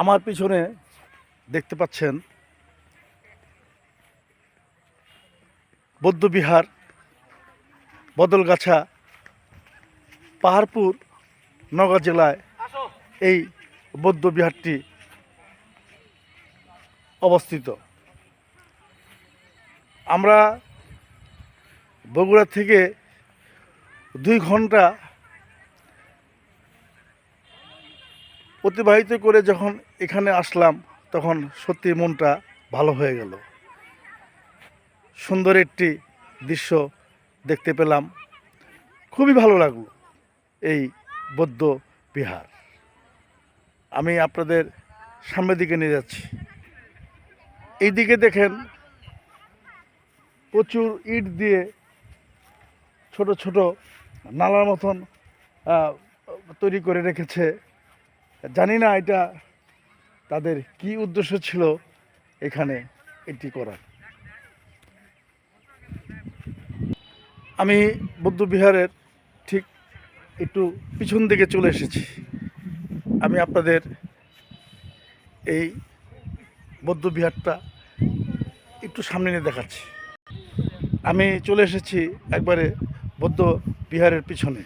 আমার পিছনে দেখতে পাচ্ছেন বৌদ্ধবিহার, বদলগাছা, পাহাড়পুর নগর জেলায় এই বৌদ্ধবিহারটি অবস্থিত। আমরা বগুড়া থেকে দুই ঘণ্টা অতিবাহিত করে যখন এখানে আসলাম, তখন সত্যি মনটা ভালো হয়ে গেল। সুন্দর একটি দৃশ্য দেখতে পেলাম। খুবই ভালো লাগল এই বৌদ্ধ বিহার। আমি আপনাদের সামনের দিকে নিয়ে যাচ্ছি। এই দিকে দেখেন প্রচুর ইট দিয়ে ছোট ছোট নালার মতন তৈরি করে রেখেছে জানি না এটা তাদের কি উদ্দেশ্য ছিল এখানে এটি করার। আমি বৌদ্ধবিহারের ঠিক একটু পিছন দিকে চলে এসেছি। আমি আপনাদের এই বৌদ্ধবিহারটা একটু সামনে নিয়ে দেখাচ্ছি। আমি চলে এসেছি একবারে বৌদ্ধ বিহারের পিছনে।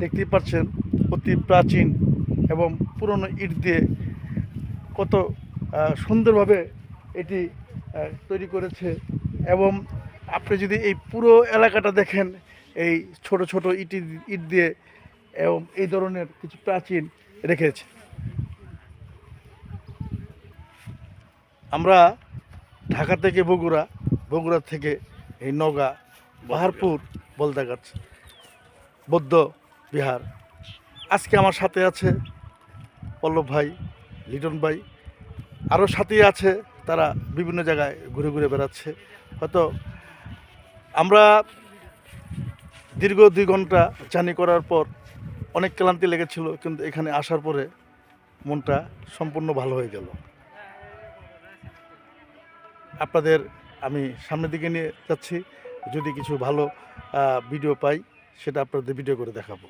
দেখতেই পাচ্ছেন অতি প্রাচীন এবং পুরনো ইট দিয়ে কত সুন্দরভাবে এটি তৈরি করেছে এবং আপনি যদি এই পুরো এলাকাটা দেখেন, এই ছোট ছোট ইট ইট দিয়ে এবং এই ধরনের কিছু প্রাচীন রেখেছে। আমরা ঢাকা থেকে বগুড়া বগুড়া থেকে এই নগা পাহাড়পুর বলদাগাছ, বৌদ্ধ বিহার আজকে আমার সাথে আছে পল্লব ভাই, লিটন ভাই। আরও সাথী আছে, তারা বিভিন্ন জায়গায় ঘুরে ঘুরে বেড়াচ্ছে। হয়তো আমরা দীর্ঘ দুই ঘণ্টা জার্নি করার পর অনেক ক্লান্তি লেগেছিল, কিন্তু এখানে আসার পরে মনটা সম্পূর্ণ ভালো হয়ে গেল। আপনাদের আমি সামনের দিকে নিয়ে যাচ্ছি। যদি কিছু ভালো ভিডিও পাই, সেটা আপনাদের ভিডিও করে দেখাবো।